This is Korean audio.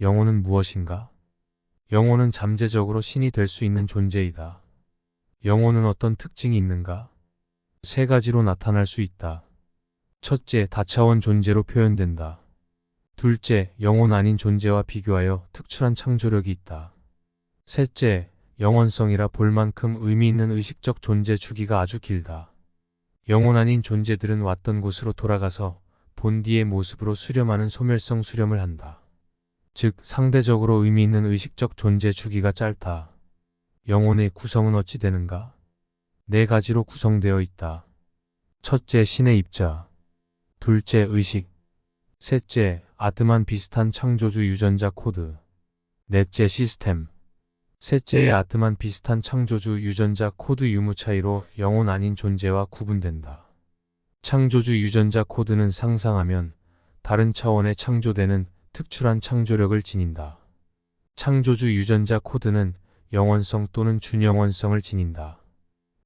영혼은 무엇인가? 영혼은 잠재적으로 신이 될 수 있는 존재이다. 영혼은 어떤 특징이 있는가? 세 가지로 나타날 수 있다. 첫째, 다차원 존재로 표현된다. 둘째, 영혼 아닌 존재와 비교하여 특출한 창조력이 있다. 셋째, 영원성이라 볼 만큼 의미 있는 의식적 존재 주기가 아주 길다. 영혼 아닌 존재들은 왔던 곳으로 돌아가서 본디의 모습으로 수렴하는 소멸성 수렴을 한다. 즉, 상대적으로 의미 있는 의식적 존재 주기가 짧다. 영혼의 구성은 어찌 되는가? 네 가지로 구성되어 있다. 첫째, 신의 입자. 둘째, 의식. 셋째, 아트만 비슷한 창조주 유전자 코드. 넷째, 시스템. 셋째의 아트만 비슷한 창조주 유전자 코드 유무 차이로 영혼 아닌 존재와 구분된다. 창조주 유전자 코드는 상상하면 다른 차원의 창조되는 특출한 창조력을 지닌다. 창조주 유전자 코드는 영원성 또는 준영원성을 지닌다.